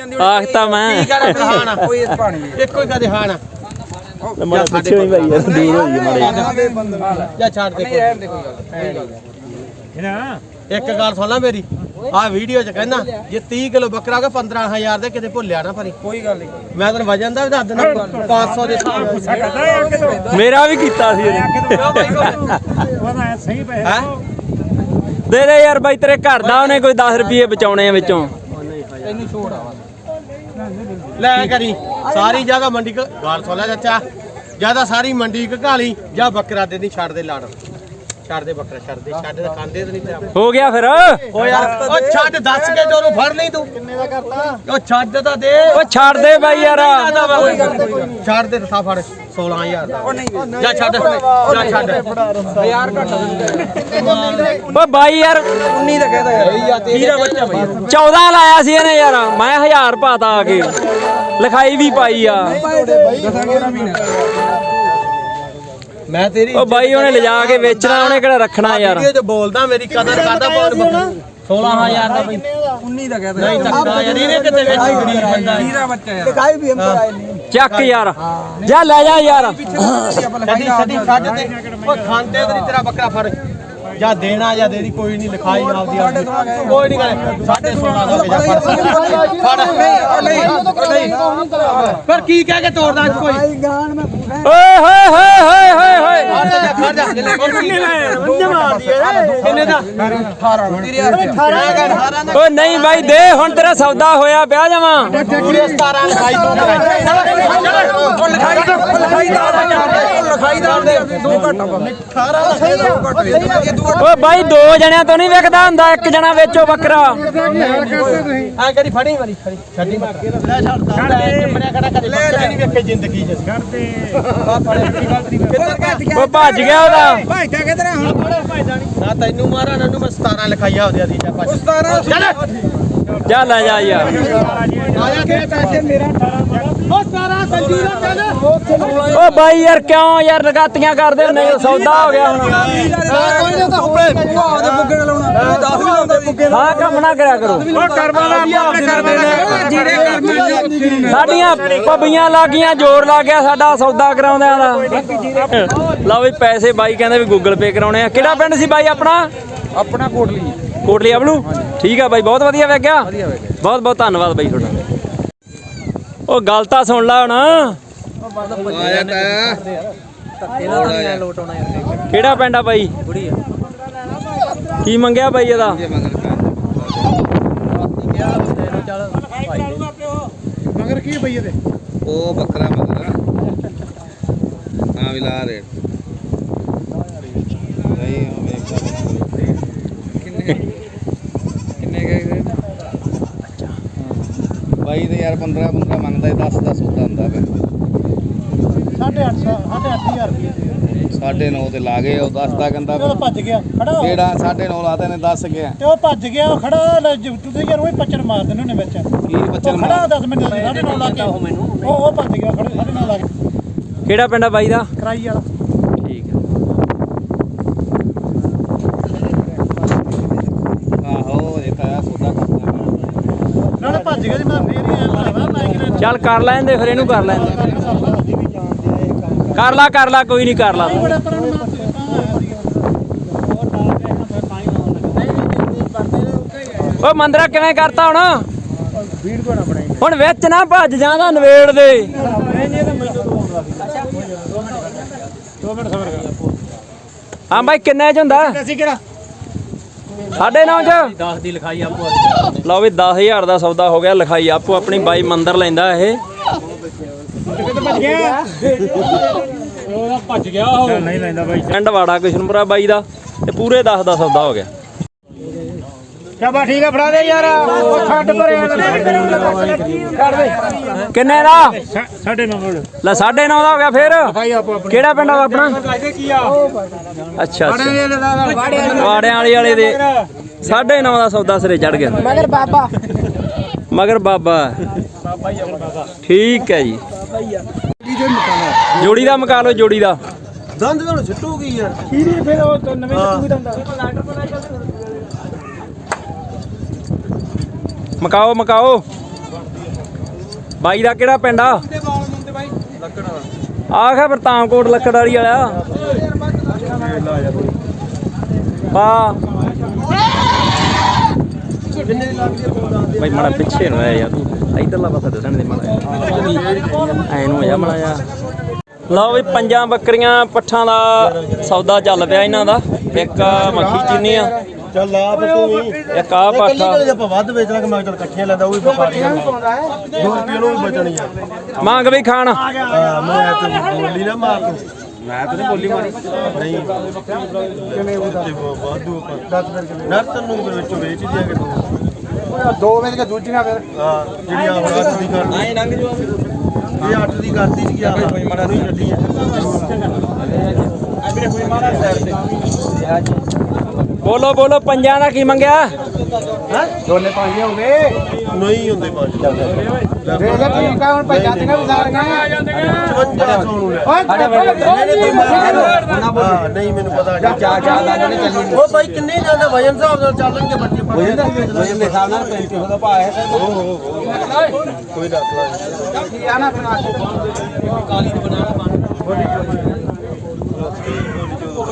ਆਖਤਾ ਮੈਂ। ਕੀ ਕਰਾਂ ਕਹਾਣਾ ਕੋਈ ਇਸ ਪਾਣੀ ਇੱਕੋ ਹੀ ਕਦੇ ਹਾਣਾ। ਮੜਾ ਪਿੱਛੇ ਹੋਈ ਭਾਈ ਯਾਰ ਦੂਰ ਹੋਈ ਮੜੇ। ਜਾਂ ਛੱਡ ਦੇ ਕੋਈ। ਰਹਿਣ ਦੇ ਕੋਈ ਗੱਲ। ਇੱਕ ਗੱਲ ਸੁਣ ਲੈ ਮੇਰੀ। ਆ ਵੀਡੀਓ ਚ ਕਹਿੰਦਾ ਜੇ 30 ਕਿਲੋ ਬੱਕਰਾ ਹੋ ਗਿਆ 15000 ਦੇ ਕਿਤੇ ਭੁੱਲਿਆ ਨਾ ਭਰੀ ਕੋਈ ਗੱਲ ਨਹੀਂ। ਮੈਂ ਤੈਨੂੰ ਵਜਨ ਦਾ ਵੀ ਦੱਸ ਦਿੰਦਾ 500 ਦੇ ਹਿਸਾਬ ਮੇਰਾ ਵੀ ਕੀਤਾ ਸੀ ਉਹਨੇ। ਸਹੀ ਪੈ ਹੈ ਦੇ। ਦੇ ਯਾਰ ਬਾਈ ਤੇਰੇ ਘਰ ਦਾ ਉਹਨੇ ਕੋਈ 10 ਰੁਪਏ ਬਚਾਉਣੇ ਆ ਵਿੱਚੋਂ। ਤੈਨੂੰ ਛੋੜ ਆ ਲੈ ਕਰੀ। ਸਾਰੀ ਜਗ੍ਹਾ ਮੰਡੀ ਕ ਗੱਲ ਸੁਣ ਲੈ ਚਾਚਾ। ਜ਼ਿਆਦਾ ਸਾਰੀ ਮੰਡੀ ਘਾਲੀ ਜਾਂ ਬੱਕਰਾ ਦੇ ਨਹੀਂ ਛੱਡ ਦੇ ਲੜ। ਛੱਡ ਦੇ ਬੱਕਰਾ ਛੱਡ ਦੇ ਛੱਡ ਦੇ ਖਾਂਦੇ ਤੇ ਨਹੀਂ ਹੋ ਗਿਆ ਫਿਰ। ਓ ਯਾਰ ਓ ਛੱਡ ਦੱਸ ਕੇ ਜੋ ਫੜ ਨਹੀਂ ਤੂੰ। ਕਿੰਨੇ ਦਾ ਕਰਤਾ? ਓ ਛੱਡ ਤਾਂ ਦੇ। ਉਹ ਛੱਡ ਦੇ ਬਾਈ ਯਾਰ। ਛੱਡ ਦੇ ਰਸਾ ਫੜ। 16000 ਦਾ। ਜਾ ਛੱਡ। ਜਾ ਛੱਡ। ਹਜ਼ਾਰ ਘੱਟ ਓ ਬਾਈ ਯਾਰ। 19 ਦਾ ਕਹਦਾ ਯਾਰ। ਤੇਰਾ ਬੱਚਾ ਬਈ। 14 ਲਾਇਆ ਸੀ ਇਹਨੇ ਯਾਰ। ਮੈਂ 1000 ਪਾਤਾ ਆ ਕੇ। ਲਿਖਾਈ ਵੀ ਪਾਈ ਆ। ਮੈਂ ਤੇਰੀ ਉਹ ਬਾਈ ਉਹਨੇ ਲਿਜਾ ਕੇ ਵੇਚਣਾ ਉਹਨੇ ਕਿਹੜਾ ਰੱਖਣਾ ਯਾਰ। ਵੀਡੀਓ ਚ ਬੋਲਦਾ ਮੇਰੀ ਕਦਰ ਕਰਦਾ ਬਹੁਤ 16000 ਦਾ ਬਈ। 19 ਦਾ? ਕਹਦਾ ਨਹੀਂ ਯਾਰ ਇਹਨੇ ਕਿਤੇ ਵਿੱਚ? ਗਰੀਬ ਬੰਦਾ ਤੇਰਾ ਬੱਚਾ ਯਾਰ। ਦਿਖਾਈ ਵੀ ਹਮ ਕਰਾਏ ਨਹੀਂ। ਚੱਕ ਯਾਰ। ਜਾ ਲੈ ਜਾ ਯਾਰ। ਛੱਡੀ ਛੱਡ ਤੇ। ਓ ਖਾਂਦੇ ਤੇ ਨੀ ਤੇਰਾ ਬੱਕਰਾ ਫੜ। ਜਾਂ ਦੇਣਾ ਜਾਂ ਦੇਦੀ ਕੋਈ ਨਹੀਂ ਲਿਖਾਈ ਆਪਦੀ ਆਪਦੀ ਕੋਈ ਨਹੀਂ ਕਰੇ। ਸਾਡੇ 16 ਦਾ ਕੇ ਜਾ ਫੜ। ਫੜ। ਨਹੀਂ ਪਰ ਕੀ ਕਹਿ ਕੇ ਤੋੜਦਾ ਅੱਜ ਕੋਈ? ਓਏ ਹੋਏ ਹੋਏ ਹੋਏ ਹੋਏ ਹੋਏ। ਖੜ ਜਾ ਕਿੰਨੇ ਦਾ? 18 18 ਓ ਨਹੀਂ ਬਾਈ ਦੇ ਹੁਣ ਤੇਰਾ ਸੌਦਾ ਹੋਇਆ ਪਿਆ ਜਾਵਾਂ। ਪੂਰੇ 17 ਲਿਖਾਈ ਤੋਂ ਲਿਖਾਈ ਲਿਖਾਈ ਦੇ ਦੋ ਘੱਟ 18 ਦਾ ਸਹੀ ਦੋ ਘੱਟ ਦੋ ਓ ਬਾਈ ਦੋ ਜਣਿਆਂ ਤੋਂ ਨਹੀਂ ਵਿਕਦਾ ਹੁੰਦਾ ਇੱਕ ਜਣਾ ਵੇਚੋ ਬੱਕਰਾ। ਆ ਕਰੀ ਫੜੀ? ਵਾਲੀ ਫੜੀ। ਛੱਡੀ ਮੈਂ ਲੈ ਛੱਡ ਦੇ ਬੜਿਆ ਕਰਾ ਕਦੇ ਬੱਕਰੇ ਨਹੀਂ ਵੇਖੇ ਜ਼ਿੰਦਗੀ ਚ। ਕਰਦੇ ਆ ਫੜੇ ਓ ਭੱਜ ਗਿਆ? ਉਹਦਾ। ਭਾਈ ਤਾਂ ਕਿਧਰ ਹੁਣ? ਨਾ ਤੈਨੂੰ ਮਾਰਾ ਨਾ ਨੂੰ ਮੈਂ 17 ਲਿਖਾਈਆ ਉਹਦੇ ਦੀ ਜਾ ਪਾ 17 ਚੱਲ। ਜਾ ਲੈ ਜਾ ਯਾਰ। ਆਇਆ ਕੇ ਪੈਸੇ ਮੇਰਾ 18 ਉਹ 17 ਸੰਜੀ ਦਾ ਚੱਲ ਓ ਬਾਈ ਯਾਰ ਕਿਉਂ ਯਾਰ ਲਗਾਤੀਆਂ ਕਰਦੇ ਹੋ? ਸੌਦਾ ਹੋ ਗਿਆ ਹੁਣ। ਕੋਈ ਨਹੀਂ ਤਾਂ ਹੁਣੇ ਆਪਦੇ ਬੁੱਗੇ ਨਾਲ ਲਾਉਣਾ 10 ਵੀ ਲਾਉਂਦੇ ਬੁੱਗੇ ਹਾਂ ਕੰਮ ਨਾ ਕਰਿਆ ਕਰੋ। ਉਹ ਕਰਮਾ ਦਾ ਆਪਣੇ ਕਰਮੇ ਨੇ ਜੀਰੇ ਕਰਮੇ ਸਾਡੀਆਂ ਪੱਬੀਆਂ ਲੱਗੀਆਂ ਜ਼ੋਰ ਲੱਗ ਗਿਆ ਸਾਡਾ ਸੌਦਾ ਕਰਾਉਂਦਿਆਂ ਦਾ। ਲਓ ਵੀ ਪੈਸੇ ਬਾਈ ਕਹਿੰਦੇ ਵੀ ਗੂਗਲ ਪੇ ਕਰਾਉਣੇ ਆ। ਕਿਹੜਾ ਪਿੰਡ ਸੀ ਬਾਈ ਆਪਣਾ? ਆਪਣਾ ਕੋਟਲੀ। ਕੋਟਲੀ ਅਬਲੂ ਠੀਕ ਆ ਬਾਈ ਬਹੁਤ ਵਧੀਆ ਵੇਖ ਗਿਆ ਬਹੁਤ ਬਹੁਤ ਧੰਨਵਾਦ ਬਾਈ ਤੁਹਾਡਾ। ਉਹ ਗੱਲ ਤਾਂ ਸੁਣ ਲਾ ਹੁਣ। ਆਇਆ ਕਿਹੜਾ ਪਿੰਡ ਆ ਬਾਈ? ਕੀ ਮੰਗਿਆ ਬਾਈ ਇਹਦਾ? ਮਗਰ ਕੀ ਪਈ ਇਹਦੇ? ਉਹ ਬੱਕਰਾ ਬੱਕਰਾ ਹਾਂ ਵੀ ਲਾ ਰੇਟ। ਨਹੀਂ ਉਹ ਵੇਖਦਾ ਕਿੰਨੇ ਕਿੰਨੇ ਗਏ ਬਾਈ ਤੇ ਯਾਰ 15 15 ਮੰਗਦਾ 10 10 ਹੁੰਦਾ ਹੁੰਦਾ ਫਿਰ। 850 88000 ਰੁਪਏ ਸਾਢੇ 9 ਤੇ ਲਾ ਗਏ ਉਹ 10 ਦਾ ਕਹਿੰਦਾ ਉਹ ਭੱਜ ਗਿਆ ਖੜਾ ਹੋ। ਕਿਹੜਾ ਸਾਢੇ 9 ਲਾਤੇ ਨੇ 10 ਗਿਆ। ਤੇ ਉਹ ਭੱਜ ਗਿਆ ਉਹ ਖੜਾ ਤੁਸੀਂ ਯਾਰ ਉਹ ਪੱਚੜ ਮਾਰ ਦਿੰਦੇ ਨੇ ਵਿੱਚ। ਕੀ ਨੂੰ ਖੜਾ 10 ਮਿੰਟ ਲਾ ਕੇ। ਉਹ ਉਹ ਭੱਜ ਗਿਆ ਖੜੇ ਸਾਡੇ ਨਾਲ ਲਾ ਕੇ। ਕਿਹੜਾ ਪਿੰਡ ਆ ਬਾਈ ਦਾ? ਕਰਾਈ ਵਾਲਾ ਠੀਕ ਆ ਆਹੋ ਇਹ ਤਾਂ ਆ ਸੌਦਾ ਕਰਦਾ ਪਿਆ। ਨਾਲੇ ਭੱਜ ਗਿਆ ਜੀ ਮੈਂ ਫੇਰ ਹੀ ਐ ਲਾਵਾ ਮੈਂ ਕਿਹਾ ਚੱਲ ਕਰ ਲੈਂਦੇ, ਫਿਰ ਇਹਨੂੰ ਕਰ ਲੈਂਦੇ। ਕਰ ਲਾ ਕਰ ਲਾ, ਕੋਈ ਨਹੀਂ ਕਰ ਲਾ। ਤੂੰ। ਓ ਮੰਦਰਾ ਕਿਵੇਂ ਕਰਤਾ ਹੁਣ? ਹੁਣ ਵਿੱਚ ਨਾ ਭੱਜ ਜਾਂਦਾ ਨਵੇੜ ਦੇ। ਹਾਂ ਬਾਈ, ਕਿੰਨੇ ਚ ਹੁੰਦਾ? ਅਸੀਂ ਕਿਹੜਾ? ਸਾਢੇ ਨੌ ਚ? 10 ਦੀ ਲਿਖਾਈ ਆਪੋ ਲਓ ਵੀ 10000 ਦਾ ਸੌਦਾ ਹੋ ਗਿਆ ਲਿਖਾਈ ਆਪੋ ਆਪਣੀ ਬਾਈ ਮੰਦਰ ਲੈਂਦਾ ਇਹ। ਭੱਜ ਗਿਆ ਉਹਦਾ ਭੱਜ ਗਿਆ ਉਹ। ਨਹੀਂ ਲੈਂਦਾ ਬਾਈ। ਪਿੰਡ ਵਾੜਾ ਕਿਸ਼ਨਪੁਰਾ ਬਾਈ ਦਾ ਤੇ ਪੂਰੇ 10 ਦਾ ਸੌਦਾ ਹੋ ਗਿਆ। ਚੱਬਾ ਠੀਕ ਆ ਫੜਾ ਦੇ ਯਾਰ। ਉਹ ਛੱਡ ਪਰੇ ਕੱਢ ਦੇ। ਕਿੰਨੇ ਦਾ? ਸਾਡੇ ਨਾਲ ਲੈ 9.5 ਦਾ ਹੋ ਗਿਆ ਫੇਰ? ਕਿਹੜਾ ਪਿੰਡ ਆ ਆਪਣਾ ਅੱਛਾ ਵਾੜਿਆਂ ਵਾਲੀ। ਵਾਲੇ ਦੇ। 9.5 ਦਾ ਸੌਦਾ ਸਿਰੇ ਚੜ ਗਿਆ। ਮਗਰ ਬਾਬਾ। ਮਗਰ ਬਾਬਾ। ਠੀਕ ਹੈ ਜੀ। ਜੋੜੀ ਦਾ ਮਕਾ ਲਓ ਜੋੜੀ ਦਾ। ਦੰਦ ਨਾਲ ਛੁੱਟੂਗੀ ਯਾਰ। ਖੀਰੀ ਫਿਰ ਉਹ ਨਵੇਂ ਤੂੰ ਦੰਦਾ ਮਕਾਓ ਮਕਾਓ। ਬਾਈ ਦਾ ਕਿਹੜਾ ਪਿੰਡ ਆ? ਆਖਾ ਬਰਤਾਮਕੋਟ ਲੱਕੜ ਵਾਲੀ ਵਾਲਾ। ਪਾ ਬਾਈ ਮੜਾ ਪਿੱਛੇ ਨੂੰ ਆਇਆ ਯਾਰ ਤੂੰ। ਇਧਰਲਾ ਪਾਸਾ ਦੱਸਣ ਦੇ ਮੜਾ ਐ ਨੂੰ ਆ ਮੜਾ ਜਾ ਲਓ ਵੀ ਪੰਜਾਂ ਬੱਕਰੀਆਂ, ਪੱਠਾਂ ਦਾ ਸੌਦਾ ਚੱਲ ਪਿਆ ਇਹਨਾਂ ਦਾ। ਇੱਕ ਮੱਖੀ ਚੀਨੀ ਆ। ਚੱਲ ਆ ਤੂੰ ਵੀ ਇੱਕ ਆ ਕੱਲੀ ਪਾਠਾ। ਕੱਲੀ ਆਪਾਂ ਵੱਧ ਵੇਚ ਲਾਂਗੇ ਮੈਂ ਚੱਲ ਇਕੱਠੀਆਂ ਲੈਂਦਾ ਉਹ ਵੀ ਵਪਾਰੀ ਆ ਦੋ ਰੁਪਏ ਨੂੰ ਵੀ ਬਚਣੀ ਆ ਮੰਗ ਵੀ ਖਾਣ। ਹਾਂ ਮੈਂ ਤੇ ਬੋਲੀ ਨਾ ਮਾਰ ਤੂੰ। ਮੈਂ ਤਾਂ ਨਹੀਂ ਬੋਲੀ ਮਾਰੀ। ਨਹੀਂ। ਕਿਵੇਂ ਉਹਦਾ ਵਾਧੂ ਆਪਾਂ। 10 ਫਿਰ ਨਰਤਨ ਨੂੰ ਫਿਰ ਵਿੱਚੋਂ ਵੇਚ ਦਿਆਂਗੇ ਦੋ। ਦੋ ਵੇਚ ਕੇ ਦੂਜੀਆਂ ਫਿਰ। ਹਾਂ ਜਿਹੜੀ ਆ ਹੁਣ ਅੱਠ ਦੀ ਕਰਦੀ ਆਏ ਲੰਘ ਜੋ ਇਹ ਅੱਠ ਦੀ ਕਰਦੀ ਸੀ ਆ ਨਹੀਂ ਛੱਡੀ ਆ ਬੋਲੋ ਬੋਲੋ ਪੰਜਾਂ ਦਾ ਕੀ ਮੰਗਿਆ? ਦੋਨੇ ਪਾਈਏ ਹੋ ਗਏ। ਨਹੀਂ ਹੁੰਦੇ ਪੰਜ। ਵੇਖ ਲੈ ਠੀਕ ਆ ਹੁਣ ਪੰਜਾਂ ਦੀਆਂ ਵੀ ਸਾਰੀਆਂ। 55 ਨੂੰ ਲੈ। ਓਏ ਹਾਂ ਨਹੀਂ ਮੈਨੂੰ ਪਤਾ ਜਾ ਜਾ ਜਾ। ਉਹ ਭਾਈ ਕਿੰਨੇ ਜਾਂਦਾ? ਵਜਨ ਹਿਸਾਬ ਨਾਲ ਚੱਲਣਗੇ ਬੱਚੇ ਵਜਨ ਵਜਨ ਦੇ ਹਿਸਾਬ ਨਾਲ 3500 ਦਾ ਭਾਅ ਹੈ। ਕੋਈ ਰੱਖ ਲਾ ਆ ਨਾ ਬਣਾ ਹੋਰ ਹੁੰਦਾ ਕਿ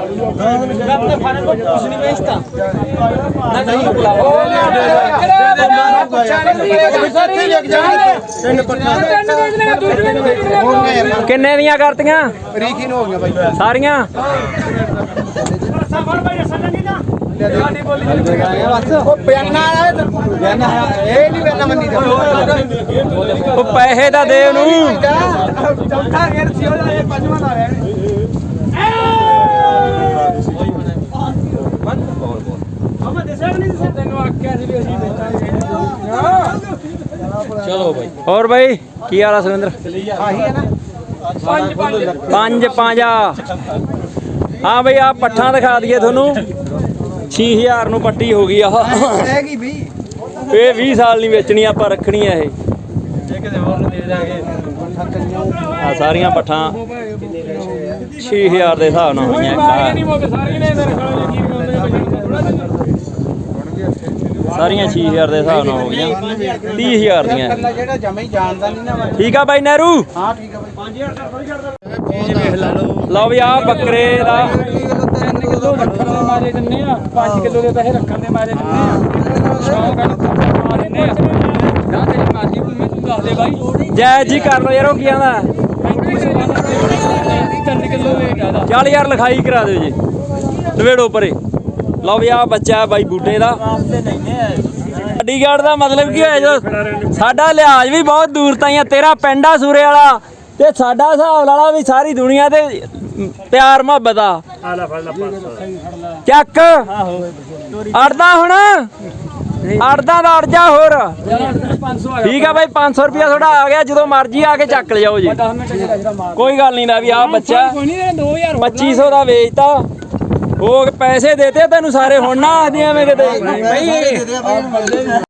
मैं अपने खाने को कुछ नहीं बेचता ना कहीं को बुलावा ਤਿੰਨ ਪੱਟਾਂ ਕਿੰਨੇ ਦੀਆਂ ਕਰਤੀਆਂ ਰੀਖੀ ਨੂੰ ਹੋ ਗਿਆ ਬਾਈ ਸਾਰੀਆਂ ਉਹ ਬਿਆਨਾ ਆ ਬਿਆਨਾ ਇਹ ਨਹੀਂ ਬਿਆਨਾ ਮੰਨੀ ਦਾ ਉਹ ਪੈਸੇ ਤਾਂ ਦੇ ਉਹਨੂੰ ਚੌਥਾ ਗੇਰ ਸੀ ਉਹ ਇਹ ਪੰਜਵਾਂ ਦਾ ਰਹਿਣ ਚਲੋ ਬਾਈ। ਹੋਰ ਬਾਈ ਕੀ ਹਾਲ ਆ ਸੁਰਿੰਦਰ? ਆਹੀ ਹੈ ਨਾ। ਪੰਜ ਪੰਜਾ। ਹਾਂ ਬਈ ਆ ਪੱਠਾਂ ਦਿਖਾ ਦਈਏ ਤੁਹਾਨੂੰ। 6000 ਨੂੰ ਪੱਟੀ ਹੋ ਗਈ ਆਹ ਰਹਿ ਗਈ ਇਹ 20 ਸਾਲ ਨਹੀਂ ਵੇਚਣੀ ਆਪਾਂ ਰੱਖਣੀ ਆ ਇਹ ਆ ਸਾਰੀਆਂ ਪੱਠਾਂ। 6000 ਦੇ ਹਿਸਾਬ ਨਾਲ ਹੋਈਆਂ। ਆਹ। ਸਾਰੀਆਂ 6000 ਦੇ ਹਿਸਾਬ ਨਾਲ ਹੋ ਗਈਆਂ। 30000 ਦੀਆਂ। ਕੱਲਾ ਜਿਹੜਾ ਜਮਾ ਹੀ ਜਾਣਦਾ ਨਹੀਂ ਨਾ ਠੀਕ ਆ ਬਾਈ ਨਹਿਰੂ? ਹਾਂ ਠੀਕ ਆ ਬਾਈ ਲਓ ਵੀ ਆ ਬੱਕਰੇ ਦਾ। 3 ਕਿਲੋ ਰੱਖਣ ਦੇ ਮਾਰੇ ਦਿੰਨੇ ਆ 5 ਕਿਲੋ ਦੇ ਪੈਸੇ ਰੱਖਣ ਦੇ ਮਾਰੇ ਦਿੰਨੇ ਆ ਨਾ ਤੇਰੀ ਮਰਜ਼ੀ ਭੂਮੀ ਤੂੰ ਦੱਸ ਦੇ ਬਾਈ ਜੈ ਜੀ ਕਰ ਲੋ ਯਾਰ, ਉਹ ਕੀ ਆਂਦਾ? 3 ਕਿਲੋ ਦੇ ਜ਼ਿਆਦਾ ਚੱਲ ਲਿਖਾਈ ਕਰਾ ਦਿਓ ਜੀ। ਨਵੇੜੋ ਪਰੇ। ਲਓ ਵੀ ਆ ਬੱਚਾ ਹੈ ਬਾਈ ਬੂਟੇ ਦਾ। ਚੰਡੀਗੜ੍ਹ ਦਾ ਮਤਲਬ ਕੀ ਹੋਇਆ ਜੋ ਸਾਡਾ ਲਿਹਾਜ਼ ਵੀ ਬਹੁਤ ਦੂਰ ਤਾਈਂ ਆ ਤੇਰਾ ਪਿੰਡ ਆ ਸੂਰੇ ਵਾਲਾ ਤੇ ਸਾਡਾ ਹਿਸਾਬ ਲਾਲਾ ਵੀ ਸਾਰੀ ਦੁਨੀਆ ਤੇ ਪਿਆਰ ਮੁਹੱਬਤ ਆ। ਚੱਕ। ਅੜਦਾ ਹੁਣ। ਅੜਦਾ ਦਾ ਅੜ ਜਾ ਹੋਰ। 500 ਆ ਠੀਕ ਆ ਬਾਈ 500 ਰੁਪਿਆ ਤੁਹਾਡਾ ਆ ਗਿਆ ਜਦੋਂ ਮਰਜ਼ੀ ਆ ਕੇ ਚੱਕ ਲਿਆਓ ਜੀ। 10 ਮਿੰਟ ਜਿਹੜਾ ਜਿਹੜਾ ਮਾਰ ਕੋਈ ਗੱਲ ਨਹੀਂ ਨਾ ਵੀ ਆ ਬੱਚਾ ਕੋਈ ਨਹੀਂ 2000 2500 ਦਾ ਵੇਚਤਾ ਉਹ ਪੈਸੇ ਦੇਤੇ ਤੈਨੂੰ ਸਾਰੇ ਹੁਣ ਨਾ ਆਖਦੀ ਐਵੇਂ ਕਿਤੇ। ਨਹੀਂ